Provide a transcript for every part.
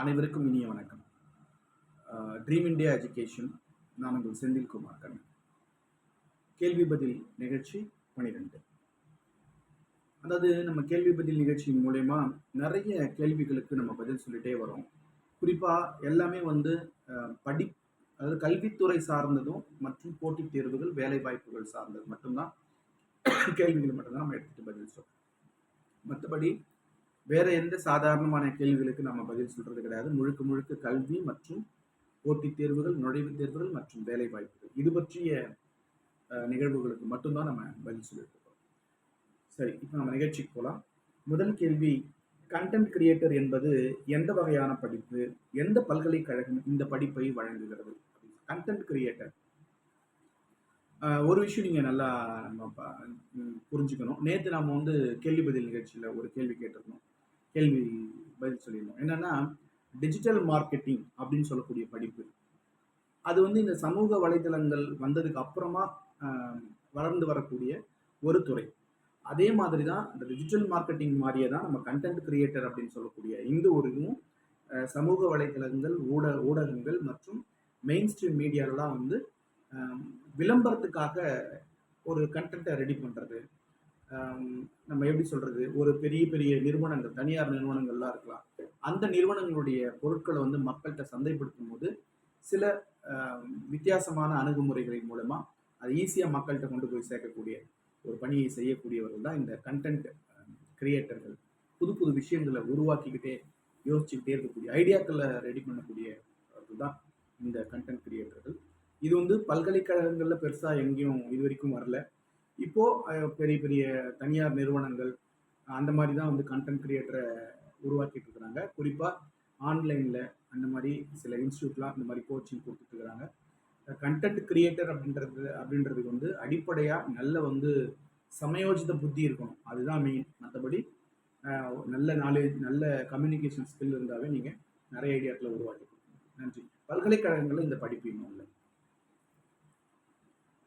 அனைவருக்கும் இனிய வணக்கம். ட்ரீம் இண்டியா எஜுகேஷன் நான் உங்கள் செந்தில்குமார் கண்ணன். கேள்வி பதில் நிகழ்ச்சி பனிரெண்டு. அதாவது நம்ம கேள்வி பதில் நிகழ்ச்சியின் மூலயமா நிறைய கேள்விகளுக்கு நம்ம பதில் சொல்லிட்டே வரோம். குறிப்பாக எல்லாமே வந்து படி அதாவது கல்வித்துறை சார்ந்ததும் மற்றும் போட்டித் தேர்வுகள் வேலை வாய்ப்புகள் சார்ந்தது மட்டும்தான். கேள்விகள் மட்டும்தான் நம்ம எடுத்துகிட்டு பதில் சொல்றோம். மற்றபடி வேற எந்த சாதாரணமான கேள்விகளுக்கு நம்ம பதில் சொல்றது கிடையாது. முழுக்க முழுக்க கல்வி மற்றும் போட்டித் தேர்வுகள் நுழைவுத் தேர்வுகள் மற்றும் வேலை வாய்ப்புகள். இது பற்றிய நிகழ்வுகளுக்கு மட்டும்தான் நம்ம பதில் சொல்லிட்டு இருக்கோம் சரி இப்போ நம்ம நிகழ்ச்சிக்கு போகலாம் முதல் கேள்வி கண்டென்ட் கிரியேட்டர் என்பது எந்த வகையான படிப்பு எந்த பல்கலைக்கழகம் இந்த படிப்பை வழங்குகிறது? கண்டென்ட் கிரியேட்டர் ஒரு விஷயம் நீங்கள் நல்லா நம்ம புரிஞ்சுக்கணும். நேற்று நம்ம வந்து கேள்வி பதில் நிகழ்ச்சியில் ஒரு கேள்வி கேட்டிருந்தோம். கேள்வி பதில் சொல்லியிருந்தோம் என்னன்னா டிஜிட்டல் மார்க்கெட்டிங் அப்படின்னு சொல்லக்கூடிய படிப்பு. அது வந்து இந்த சமூக வலைதளங்கள் வந்ததுக்கு அப்புறமா வளர்ந்து வரக்கூடிய ஒரு துறை. அதே மாதிரி தான் இந்த டிஜிட்டல் மார்க்கெட்டிங் மாதிரியே தான் நம்ம கண்டென்ட் கிரியேட்டர் அப்படின்னு சொல்லக்கூடிய இந்த ஒரு இதுவும் சமூக வலைதளங்கள் ஊட ஊடகங்கள் மற்றும் மெயின் ஸ்ட்ரீம் மீடியாலலாம் வந்து விளம்பரத்துக்காக ஒரு கண்டென்ட்டை ரெடி பண்ணுறது நம்ம எப்படி சொல்கிறது ஒரு பெரிய பெரிய நிறுவனங்கள் தனியார் நிறுவனங்கள்லாம் இருக்கலாம். அந்த நிறுவனங்களுடைய பொருட்களை வந்து மக்கள்கிட்ட சந்தைப்படுத்தும் போது சில வித்தியாசமான அணுகுமுறைகளின் மூலமா அதை ஈஸியாக மக்கள்கிட்ட கொண்டு போய் சேர்க்கக்கூடிய ஒரு பணியை செய்யக்கூடியவர்கள் தான் இந்த கண்டென்ட் கிரியேட்டர்கள் புது புது விஷயங்களை உருவாக்கிக்கிட்டே யோசிச்சுக்கிட்டே இருக்கக்கூடிய ஐடியாக்களை ரெடி பண்ணக்கூடிய தான் இந்த கண்டென்ட் கிரியேட்டர்கள் இது வந்து பல்கலைக்கழகங்களில் பெருசாக எங்கேயும் இது வரைக்கும் வரல. இப்போ பெரிய பெரிய தனியார் நிறுவனங்கள் அந்த மாதிரி தான் வந்து கண்டென்ட் கிரியேட்டரை உருவாக்கிட்டு இருக்கிறாங்க. குறிப்பாக ஆன்லைனில் அந்த மாதிரி சில இன்ஸ்டியூட்லாம் இந்த மாதிரி கோச்சிங் கொடுத்துட்ருக்குறாங்க கண்டென்ட் கிரியேட்டர் அப்படின்றது அப்படின்றதுக்கு வந்து அடிப்படையாக நல்ல வந்து சமயோஜித புத்தி இருக்கணும். அதுதான் மெயின் மற்றபடி நல்ல நாலேஜ் நல்ல கம்யூனிகேஷன் ஸ்கில் இருந்தாவே நீங்கள் நிறைய ஐடியாக்களை உருவாக்கி நன்றி. பல்கலைக்கழகங்களில் இந்த படிப்பு இன்னும் இல்லை.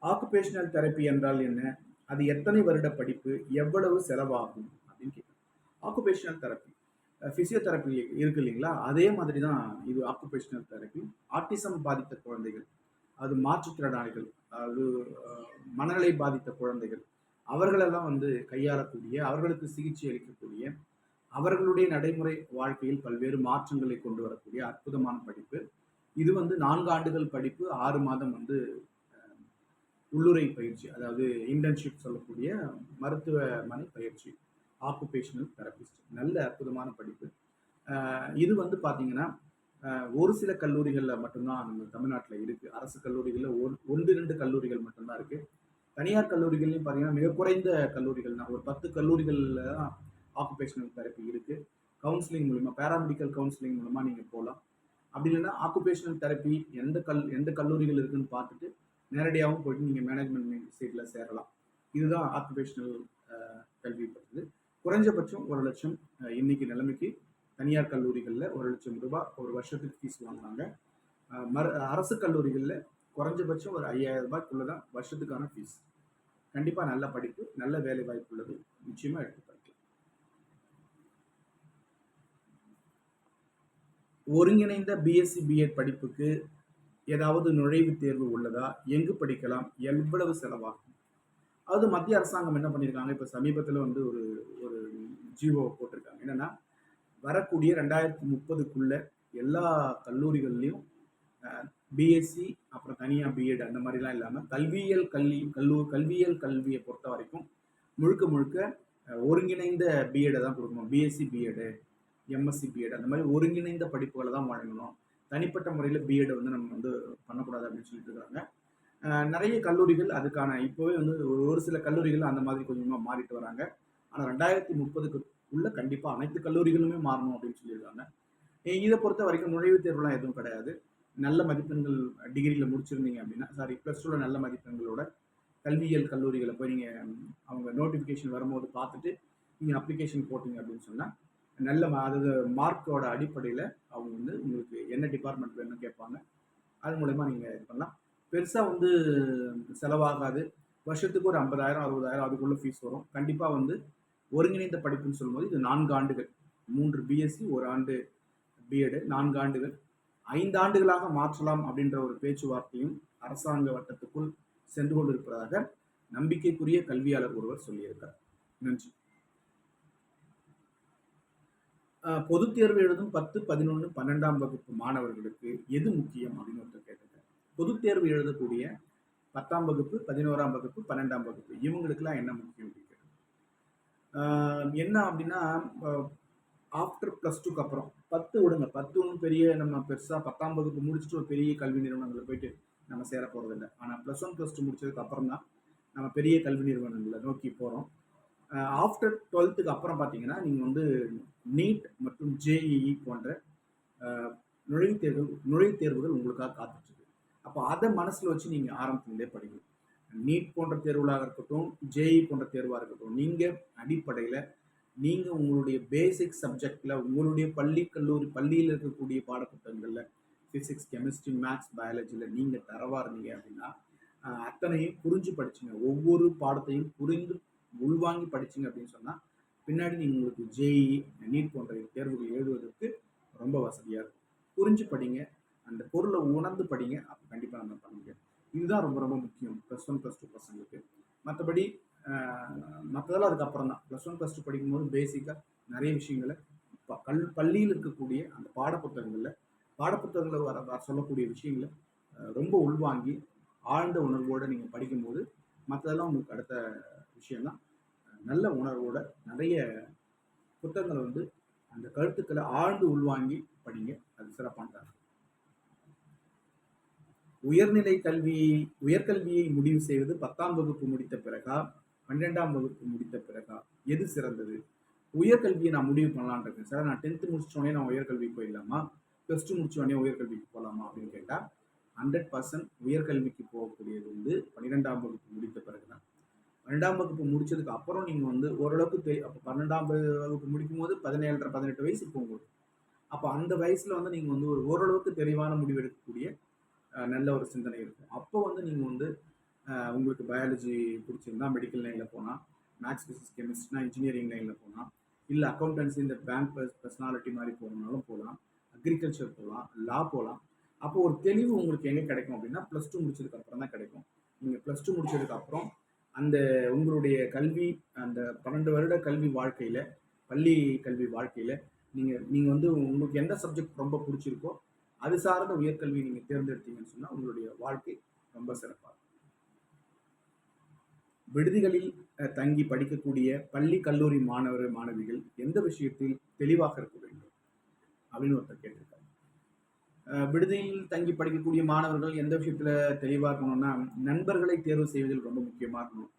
ஆக்குபேஷனல் தெரப்பி என்றால் என்ன? அது எத்தனை வருட படிப்பு எவ்வளவு செலவாகும் அப்படின்னு கேட்குறேன் ஆக்குபேஷனல் தெரப்பி ஃபிசியோதெரப்பி இருக்கு இல்லைங்களா? அதே மாதிரி தான் இது ஆக்குபேஷனல் தெரப்பி ஆர்டிசம் பாதித்த குழந்தைகள் அது மாற்றுத்திறனாளிகள் அது மனநிலை பாதித்த குழந்தைகள் அவர்களெல்லாம் வந்து கையாளக்கூடிய அவர்களுக்கு சிகிச்சை அளிக்கக்கூடிய அவர்களுடைய நடைமுறை வாழ்க்கையில் பல்வேறு மாற்றங்களை கொண்டு வரக்கூடிய அற்புதமான படிப்பு. இது வந்து நான்கு ஆண்டுகள் படிப்பு ஆறு மாதம் வந்து உள்ளுரை பயிற்சி அதாவது இன்டர்ன்ஷிப் சொல்லக்கூடிய மருத்துவமனை பயிற்சி ஆக்குபேஷனல் தெரபிஸ்ட் நல்ல அற்புதமான படிப்பு. இது வந்து பார்த்தீங்கன்னா ஒரு சில கல்லூரிகளில் மட்டும்தான் நம்ம தமிழ்நாட்டில் இருக்குது அரசு கல்லூரிகளில் ஒன் ஒன்று ரெண்டு கல்லூரிகள் மட்டும்தான் இருக்குது தனியார் கல்லூரிகள்லையும் பார்த்தீங்கன்னா மிக குறைந்த கல்லூரிகள் தான். ஒரு பத்து கல்லூரிகளில் தான் ஆக்குபேஷனல் தெரப்பி இருக்குது கவுன்சிலிங் மூலிமா பேராமெடிக்கல் கவுன்சிலிங் மூலமாக நீங்கள் போகலாம் அப்படி இல்லைன்னா ஆக்குபேஷனல் தெரப்பி எந்த கல் எந்த கல்லூரிகள் இருக்குதுன்னு பார்த்துட்டு நேரடியாகவும் போயிட்டு நீங்கள் மேனேஜ்மெண்ட் சீட்டில் சேரலாம். இதுதான் ஆக்குபேஷனல் கல்வி பற்றது குறைஞ்சபட்சம் ஒரு லட்சம் இன்னைக்கு நிலைமைக்கு தனியார் கல்லூரிகளில் ஒரு லட்சம் ரூபாய் ஒரு வருஷத்துக்கு ஃபீஸ் வாங்குறாங்க. மறு அரசு கல்லூரிகளில் குறைஞ்சபட்சம் ஒரு ஐயாயிரம் ரூபாய்க்குள்ள தான் வருஷத்துக்கான ஃபீஸ் கண்டிப்பாக நல்ல படிப்பு நல்ல வேலை வாய்ப்பு உள்ளது. நிச்சயமாக எடுத்து படிக்கலாம். ஒருங்கிணைந்த பிஎஸ்சி பிஎட் படிப்புக்கு ஏதாவது நுழைவுத் தேர்வு உள்ளதா? எங்கு படிக்கலாம்? எவ்வளவு செலவாகும்? அதாவது மத்திய அரசாங்கம் என்ன பண்ணியிருக்காங்க இப்போ சமீபத்தில் வந்து ஒரு ஒரு ஜிஓ போட்டிருக்காங்க. என்னென்னா வரக்கூடிய ரெண்டாயிரத்தி முப்பதுக்குள்ள எல்லா கல்லூரிகள்லையும் பிஎஸ்சி அப்புறம் தனியாக பிஎட் அந்த மாதிரிலாம் இல்லாமல் கல்வியியல் கல்வி கல்லூ கல்வியியல் கல்வியை பொறுத்த வரைக்கும் முழுக்க முழுக்க ஒருங்கிணைந்த பிஎடை தான் கொடுக்கணும். பிஎஸ்சி பிஎடு எம்எஸ்சி பிஎட் அந்த மாதிரி ஒருங்கிணைந்த படிப்புகளை தான் வழங்கணும். தனிப்பட்ட முறையில் பிஎட் வந்து நம்ம வந்து பண்ணக்கூடாது அப்படின்னு சொல்லிட்டு இருக்காங்க. நிறைய கல்லூரிகள் அதுக்கான இப்போவே வந்து ஒரு சில கல்லூரிகள் அந்த மாதிரி கொஞ்சமாக மாறிட்டு வராங்க. ஆனால் ரெண்டாயிரத்தி முப்பதுக்கு உள்ள கண்டிப்பாக அனைத்து கல்லூரிகளுமே மாறணும் அப்படின்னு சொல்லியிருக்காங்க. இதை பொறுத்த வரைக்கும் நுழைவுத் தேர்வுலாம் எதுவும் கிடையாது. நல்ல மதிப்பெண்கள் டிகிரியில் முடிச்சிருந்தீங்க அப்படின்னா சாரி ப்ளஸ் டூவில் நல்ல மதிப்பெண்களோட கல்வியியல் கல்லூரிகளை போய் நீங்கள் அவங்க நோட்டிஃபிகேஷன் வரும்போது பார்த்துட்டு நீங்கள் அப்ளிகேஷன் போட்டிங்க அப்படின்னு சொன்னால் நல்ல அதாவது மார்க்கோட அடிப்படையில் அவங்க வந்து உங்களுக்கு என்ன டிபார்ட்மெண்ட் வேணும்னு கேட்பாங்க. அது மூலயமா நீங்கள் இது பண்ணலாம். பெருசாக வந்து செலவாகாது. வருஷத்துக்கு ஒரு ஐம்பதாயிரம் அறுபதாயிரம் அதுக்குள்ளே ஃபீஸ் வரும். கண்டிப்பாக வந்து ஒருங்கிணைந்த படிப்புன்னு சொல்லும்போது இது நான்கு ஆண்டுகள். மூன்று பிஎஸ்சி ஒரு ஆண்டு பிஎடு நான்கு ஆண்டுகள். ஐந்து ஆண்டுகளாக மாற்றலாம் அப்படின்ற ஒரு பேச்சுவார்த்தையும் அரசாங்க வட்டத்துக்குள் சென்று கொண்டிருப்பதாக நம்பிக்கைக்குரிய கல்வியாளர் ஒருவர் சொல்லியிருக்கார். நன்றி. பொது பொதுத் தேர்வு எழுதும் பத்து பதினொன்று பன்னெண்டாம் வகுப்பு மாணவர்களுக்கு எது முக்கியம் அப்படின்னு ஒருத்தர் கேட்டிருக்காரு. பொது தேர்வு எழுதக்கூடிய பத்தாம் வகுப்பு பதினோராம் வகுப்பு பன்னெண்டாம் வகுப்பு இவங்களுக்கெல்லாம் என்ன முக்கியம் அப்படின்னு என்ன அப்படின்னா ஆஃப்டர் ப்ளஸ் டூக்கு அப்புறம் பத்து விடுங்க. பத்து ஒன்றும் பெரிய நம்ம பெருசாக பத்தாம் வகுப்பு முடிச்சுட்டு ஒரு பெரிய கல்வி நிறுவனங்களில் போயிட்டு நம்ம சேர போகிறதில்ல ஆனால் ப்ளஸ் ஒன் ப்ளஸ் டூ முடிச்சதுக்கு அப்புறம் தான் நம்ம பெரிய கல்வி நிறுவனங்களை நோக்கி போகிறோம் ஆஃப்டர் டுவெல்த்துக்கு அப்புறம் பார்த்தீங்கன்னா நீங்கள் வந்து நீட் மற்றும் ஜேஇஇ போன்ற அஹ், நுழைவுத் தேர்வு நுழைவுத் தேர்வுகள் உங்களுக்காக காத்துட்ருக்கு. அப்போ அதை மனசில் வச்சு நீங்கள் ஆரம்பத்திலே படிக்கணும் நீட் போன்ற தேர்வுகளாக இருக்கட்டும் ஜேஇ போன்ற தேர்வாக இருக்கட்டும் நீங்கள் அடிப்படையில் நீங்கள் உங்களுடைய பேசிக் சப்ஜெக்டில் உங்களுடைய பள்ளி கல்லூரி பள்ளியில் இருக்கக்கூடிய பாடப்புத்தகங்களில் ஃபிசிக்ஸ் கெமிஸ்ட்ரி மேத்ஸ் பயாலஜியில் நீங்கள் தரவாக இருந்தீங்க அப்படின்னா அத்தனையும் புரிஞ்சு படிச்சுங்க. ஒவ்வொரு பாடத்தையும் புரிந்து உள்வாங்கி படிச்சிங்க அப்படின்னு சொன்னால் பின்னாடி நீங்கள் உங்களுக்கு ஜேஇ நீட் போன்ற தேர்வுகள் எழுதுவதற்கு ரொம்ப வசதியாக இருக்கும். புரிஞ்சு படிங்க. அந்த பொருளை உணர்ந்து படிங்க. அப்போ கண்டிப்பாக நம்ம பண்ண முடியும். இதுதான் ரொம்ப ரொம்ப முக்கியம். ப்ளஸ் ஒன் ப்ளஸ் டூ பசங்களுக்கு. மற்றபடி மற்றதெல்லாம் அதுக்கப்புறம் தான். ப்ளஸ் ஒன் ப்ளஸ் டூ படிக்கும்போது பேசிக்காக நிறைய விஷயங்களை இப்போ கல் பள்ளியில் இருக்கக்கூடிய அந்த பாடப்புத்தகங்களில் பாடப்புத்தகங்களில் வர வர சொல்லக்கூடிய விஷயங்களை ரொம்ப உள்வாங்கி ஆழ்ந்த உணர்வோடு நீங்கள் படிக்கும்போது மற்றதெல்லாம் உங்களுக்கு அடுத்த விஷயம்தான். நல்ல உணர்வோட நிறைய புத்தகங்களை வந்து அந்த கருத்துக்களை ஆழ்ந்து உள்வாங்கி படிங்க. அது சிறப்பானதாக உயர்நிலை கல்வி உயர்கல்வியை முடிவு செய்வது பத்தாம் வகுப்பு முடித்த பிறகா? பன்னிரெண்டாம் வகுப்பு முடித்த பிறகா? எது சிறந்தது? உயர்கல்வியை நான் முடிவு பண்ணலான்னு இருக்கேன் சார் நான் டென்த்து முடிச்சோடனே நான் உயர்கல்விக்கு போயிடலாமா? ப்ளஸ் டூ முடிச்சோடனே உயர்கல்விக்கு போகலாமா அப்படின்னு கேட்டால் ஹண்ட்ரட் பர்சன்ட் உயர்கல்விக்கு போகக்கூடியது வந்து பன்னிரெண்டாம் வகுப்பு முடித்த பிறகு தான் பன்னெண்டாம் வகுப்பு முடிச்சதுக்கு அப்புறம் நீங்கள் வந்து ஓரளவுக்கு தெ அப்போ பன்னெண்டாம் வகுப்பு முடிக்கும் போது பதினேழரை பதினெட்டு வயசு போகும்போது அப்போ அந்த வயசில் வந்து நீங்கள் வந்து ஒரு ஓரளவுக்கு தெளிவான முடிவு எடுக்கக்கூடிய நல்ல ஒரு சிந்தனை இருக்கும். அப்போ வந்து நீங்கள் வந்து உங்களுக்கு பயாலஜி பிடிச்சிருந்தா மெடிக்கல் லைனில் போனால் மேத்ஸ் பிசிக்ஸ் கெமிஸ்ட்னா இன்ஜினியரிங் லைனில் போகலாம் இல்லை அக்கௌண்டன்சி இந்த பேங்க் பர்சனாலிட்டி மாதிரி போகணுன்னாலும் போகலாம் அக்ரிகல்ச்சர் போகலாம் லா போகலாம் அப்போ ஒரு தெளிவு உங்களுக்கு எங்கே கிடைக்கும் அப்படின்னா ப்ளஸ் டூ முடிச்சதுக்கு அப்புறம் தான் கிடைக்கும். நீங்கள் ப்ளஸ் டூ முடிச்சதுக்கு அப்புறம் அந்த உங்களுடைய கல்வி அந்த பன்னெண்டு வருட கல்வி வாழ்க்கையில் பள்ளி கல்வி வாழ்க்கையில் நீங்கள் நீங்கள் வந்து உங்களுக்கு எந்த சப்ஜெக்ட் ரொம்ப பிடிச்சிருக்கோ அது சார்ந்த உயர்கல்வி நீங்கள் தேர்ந்தெடுத்தீங்கன்னு சொன்னால் உங்களுடைய வாழ்க்கை ரொம்ப சிறப்பாக விடுதிகளில் தங்கி படிக்கக்கூடிய பள்ளி கல்லூரி மாணவர் மாணவிகள் எந்த விஷயத்தில் தெளிவாக இருக்க வேண்டும்? அப்படின்னு ஒருத்தர் கேட்டிருக்காங்க விடுதியில் தங்கி படிக்கக்கூடிய மாணவர்கள் எந்த விஷயத்துல தெளிவாக இருக்கணும்னா நண்பர்களை தேர்வு செய்வதில் ரொம்ப முக்கியமாக இருக்கணும்.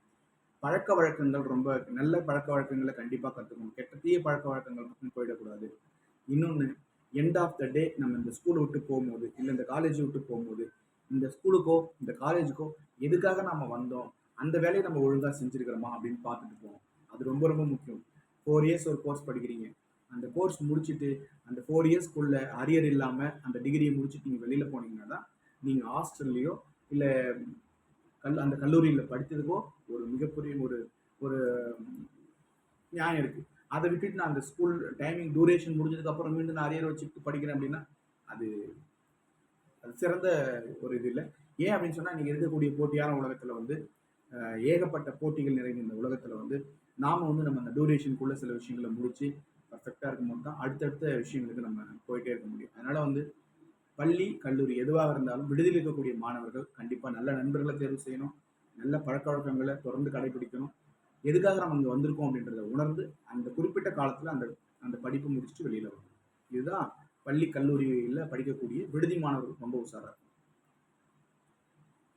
பழக்க வழக்கங்கள் ரொம்ப நல்ல பழக்க வழக்கங்களை கண்டிப்பாக கற்றுக்கணும் கெட்ட தீய பழக்க வழக்கங்கள் மட்டும் போயிடக்கூடாது. இன்னொன்று எண்ட் ஆஃப் த டே நம்ம இந்த ஸ்கூலை விட்டு போகும்போது இல்லை இந்த காலேஜ் விட்டு போகும்போது இந்த ஸ்கூலுக்கோ இந்த காலேஜுக்கோ எதுக்காக நம்ம வந்தோம் அந்த வேலையை நம்ம ஒழுங்காக செஞ்சுருக்கிறோமா அப்படின்னு பார்த்துட்டு போவோம் அது ரொம்ப ரொம்ப முக்கியம். ஃபோர் இயர்ஸ் ஒரு கோர்ஸ் படிக்கிறீங்க. அந்த கோர்ஸ் முடிச்சுட்டு அந்த ஃபோர் இயர்ஸ்க்குள்ள அரியர் இல்லாமல் அந்த டிகிரியை முடிச்சுட்டு நீங்கள் வெளியில் போனீங்கன்னா தான் நீங்கள் ஹாஸ்டல்லையோ இல்லை கல் அந்த கல்லூரியில் படித்ததுக்கோ ஒரு மிகப்பெரிய ஒரு ஒரு நியாயம் இருக்குது அதை விட்டுட்டு நான் அந்த ஸ்கூல் டைமிங் டூரேஷன் முடிஞ்சதுக்கு அப்புறம் மீண்டும் நான் அரியர் வச்சுட்டு படிக்கிறேன் அப்படின்னா அது அது சிறந்த ஒரு இது இல்லை. ஏன் அப்படின்னு சொன்னால் நீங்கள் இருக்கக்கூடிய போட்டியான உலகத்தில் வந்து ஏகப்பட்ட போட்டிகள் நிறைந்த இந்த உலகத்தில் வந்து நாம் வந்து நம்ம அந்த டூரேஷனுக்குள்ளே சில விஷயங்களை முடித்து பர்ஃபெக்டாக இருக்கும்போது தான் அடுத்தடுத்த விஷயங்களுக்கு நம்ம போயிட்டே இருக்க முடியும். அதனால் வந்து பள்ளி கல்லூரி எதுவாக இருந்தாலும் விடுதியில் இருக்கக்கூடிய மாணவர்கள் கண்டிப்பாக நல்ல நண்பர்களை தேர்வு செய்யணும். நல்ல பழக்க வழக்கங்களை தொடர்ந்து கடைபிடிக்கணும். எதுக்காக நம்ம இங்கே வந்திருக்கோம் அப்படின்றத உணர்ந்து அந்த குறிப்பிட்ட காலத்தில் அந்த அந்த படிப்பு முடிச்சுட்டு வெளியில் வரணும். இதுதான் பள்ளி கல்லூரியில் படிக்கக்கூடிய விடுதி மாணவர்கள் ரொம்ப உஷாராக இருக்கும்.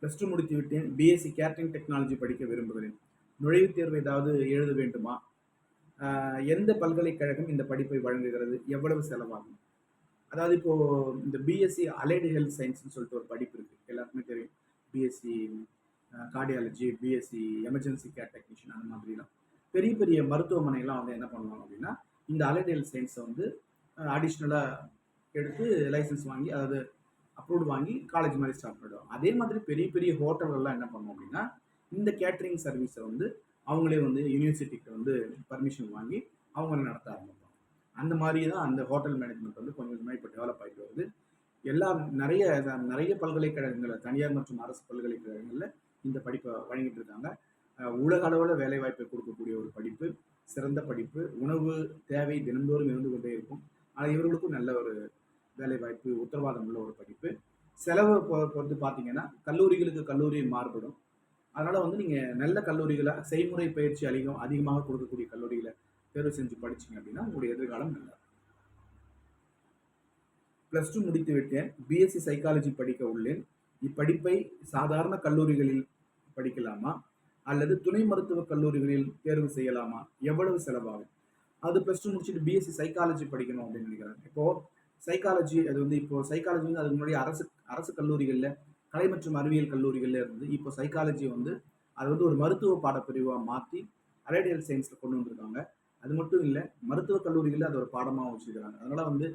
ப்ளஸ் டூ முடித்து விட்டேன். பிஎஸ்சி கேட்டரிங் டெக்னாலஜி படிக்க விரும்புகிறேன். நுழைவுத் தேர்வு ஏதாவது எழுத வேண்டுமா? எந்த பல்கலைக்கழகம் இந்த படிப்பை வழங்குகிறது? எவ்வளவு செலவாகும்? அதாவது இப்போ இந்த பிஎஸ்சி அலைடு ஹெல்த் சயின்ஸ்னு சொல்லிட்டு ஒரு படிப்பு இருக்கு. எல்லாருக்குமே தெரியும். BSc cardiology BSc emergency care technician அந்த மாதிரிலாம். பெரிய பெரிய மருத்துவமனைலாம் வந்து என்ன பண்ணுவாங்க அப்படின்னா இந்த அலைடு ஹெல்த் சயின்ஸை வந்து அடிஷ்னலாக எடுத்து லைசன்ஸ் வாங்கி அதாவது அப்ரூவ்டு வாங்கி காலேஜ் மாதிரி ஸ்டார்ட் பண்ணிடுவாங்க. அதே மாதிரி பெரிய பெரிய ஹோட்டல்கள்லாம் என்ன பண்ணுவோம் அப்படின்னா இந்த கேட்ரிங் சர்வீஸை வந்து அவங்களே வந்து யூனிவர்சிட்டிக்கு வந்து பர்மிஷன் வாங்கி அவங்கள நடத்த ஆரம்பிப்பாங்க. அந்த மாதிரி தான் அந்த ஹோட்டல் மேனேஜ்மெண்ட் வந்து கொஞ்சம் கொஞ்சமாக இப்போ டெவலப் ஆகிட்டு வருது. எல்லா நிறைய நிறைய பல்கலைக்கழகங்களில் தனியார் மற்றும் அரசு பல்கலைக்கழகங்களில் இந்த படிப்பை வழங்கிட்டு இருக்காங்க. உலக அளவில் வேலைவாய்ப்பை கொடுக்கக்கூடிய ஒரு படிப்பு சிறந்த படிப்பு உணவு தேவை தினந்தோறும் இருந்து கொண்டே இருக்கும். ஆனால் இவர்களுக்கும் நல்ல ஒரு வேலைவாய்ப்பு உத்தரவாதம் உள்ள ஒரு படிப்பு. செலவு பொறுத்து பார்த்தீங்கன்னா கல்லூரிகளுக்கு கல்லூரி மாறுபடும். அதனால் வந்து நீங்கள் நல்ல கல்லூரிகளை செய்முறை பயிற்சி அதிகம் அதிகமாக கொடுக்கக்கூடிய கல்லூரிகளை தேர்வு செஞ்சு படிச்சீங்க அப்படின்னா உங்களுடைய எதிர்காலம் நல்லா ப்ளஸ் டூ முடித்து விட்டேன். பிஎஸ்சி சைக்காலஜி படிக்க உள்ளேன். இப்படிப்பை சாதாரண கல்லூரிகளில் படிக்கலாமா? அல்லது துணை மருத்துவக் கல்லூரிகளில் தேர்வு செய்யலாமா? எவ்வளவு செலவாகும்? அது ப்ளஸ் டூ முடிச்சுட்டு பிஎஸ்சி சைக்காலஜி படிக்கணும் அப்படின்னு நினைக்கிறாங்க இப்போ சைக்காலஜி அது வந்து இப்போ சைக்காலஜி வந்து அதுக்கு முன்னாடி அரசு அரசு கல்லூரிகளில் கலை மற்றும் அறிவியல் கல்லூரிகளில் இருந்து இப்போ சைக்காலஜி வந்து அது வந்து ஒரு மருத்துவ பாடப்பிரிவாக மாற்றி அரேடியல் சயின்ஸில் கொண்டு வந்திருக்காங்க. அது மட்டும் இல்லை மருத்துவக் கல்லூரிகளில் அது ஒரு பாடமாக வச்சுருக்கிறாங்க அதனால் வந்து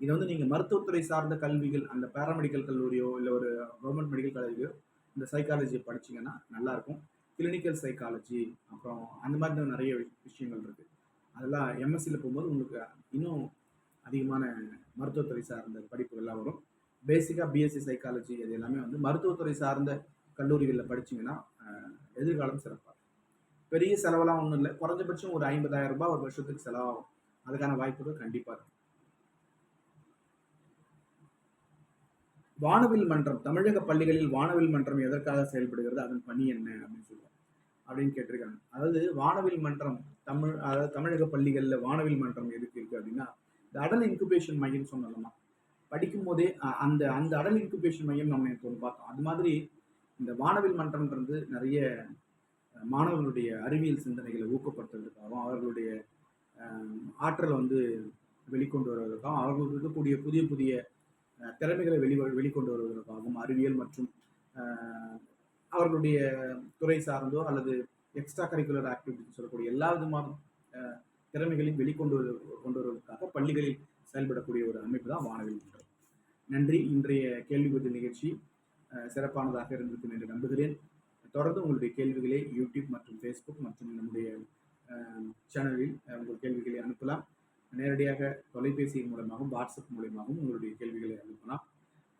இதை வந்து நீங்கள் மருத்துவத்துறை சார்ந்த கல்விகள் அந்த பேராமெடிக்கல் கல்லூரியோ இல்லை ஒரு கவர்மெண்ட் மெடிக்கல் கல்லூரியோ இந்த சைக்காலஜியை படிச்சீங்கன்னா நல்லாயிருக்கும். கிளினிக்கல் சைக்காலஜி அப்புறம் அந்த மாதிரி நிறைய விஷயங்கள் இருக்குது அதெல்லாம் எம்எஸ்சியில் போகும்போது உங்களுக்கு இன்னும் அதிகமான மருத்துவத்துறை சார்ந்த படிப்புகள்லாம் வரும். பேசிக்காக பிஎஸ்சி சைக்காலஜி இது எல்லாமே வந்து மருத்துவத்துறை சார்ந்த கல்லூரிகளில் படிச்சிங்கன்னா எதிர்காலம் சிறப்பாக பெரிய செலவெல்லாம் ஒன்றும் இல்லை. குறைஞ்சபட்சம் ஒரு ஐம்பதாயிரம் ரூபாய் ஒரு வருஷத்துக்கு செலவாகும். அதுக்கான வாய்ப்புகள் கண்டிப்பாக இருக்கும். வானவில் மன்றம் தமிழக பள்ளிகளில் வானவில் மன்றம் எதற்காக செயல்படுகிறது? அதன் பணி என்ன அப்படின்னு சொல்லுவாங்க அப்படின்னு கேட்டிருக்காங்க. அதாவது வானவில் மன்றம் தமிழ் அதாவது தமிழக பள்ளிகளில் வானவில் மன்றம் எதுக்கு இருக்கு அப்படின்னா இந்த அடல் இன்குபேஷன் மையம் சொன்னலாமா படிக்கும் போதே அந்த அந்த அடல் இன்குபேஷன் மையம் நம்ம இப்போ ஒன்று பார்த்தோம். அது மாதிரி இந்த வானவில் மன்றம்ன்றது நிறைய மாணவர்களுடைய அறிவியல் சிந்தனைகளை ஊக்கப்படுத்துவதற்காகவும் அவர்களுடைய ஆற்றலை வந்து வெளிக்கொண்டு வருவதற்காகவும் அவர்களுக்கு இருக்கக்கூடிய புதிய புதிய திறமைகளை வெளி வெளிக்கொண்டு வருவதற்காகவும் அறிவியல் மற்றும் அவர்களுடைய துறை சார்ந்தோ அல்லது எக்ஸ்ட்ரா கரிக்குலர் ஆக்டிவிட்டின்னு சொல்லக்கூடிய எல்லா விதமான திறமைகளையும் வெளிக்கொண்டு கொண்டு வருவதற்காக பள்ளிகளில் செயல்படக்கூடிய ஒரு அமைப்பு தான் வானவில் மன்றம் நன்றி. இன்றைய கேள்வி பதில் நிகழ்ச்சி சிறப்பானதாக இருந்திருக்கும் என்று நம்புகிறேன். தொடர்ந்து உங்களுடைய கேள்விகளை யூடியூப் மற்றும் ஃபேஸ்புக் மற்றும் நம்முடைய சேனலில் உங்கள் கேள்விகளை அனுப்பலாம். நேரடியாக தொலைபேசியின் மூலமாகவும் வாட்ஸ்அப் மூலமாகவும் உங்களுடைய கேள்விகளை அனுப்பலாம்.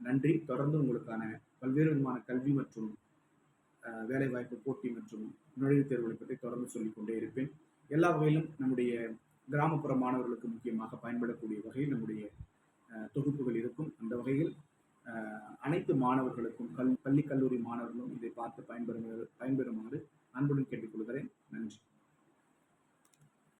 நன்றி. தொடர்ந்து உங்களுக்கான பல்வேறு விதமான கல்வி மற்றும் வேலைவாய்ப்பு போட்டி மற்றும் நுழைவுத் தேர்வுகளை பற்றி தொடர்ந்து சொல்லிக்கொண்டே இருப்பேன். எல்லா வகையிலும் நம்முடைய கிராமப்புற மாணவர்களுக்கு முக்கியமாக பயன்படக்கூடிய வகையில் நம்முடைய தொகுப்புகள் இருக்கும். அந்த வகையில் அனைத்து மாணவர்களுக்கும் கல் பள்ளி கல்லூரி மாணவர்களும் இதை பார்த்து பயன்பெறுமாறு பயன்பெறுமாறு அன்புடன் கேட்டுக்கொள்கிறேன். நன்றி.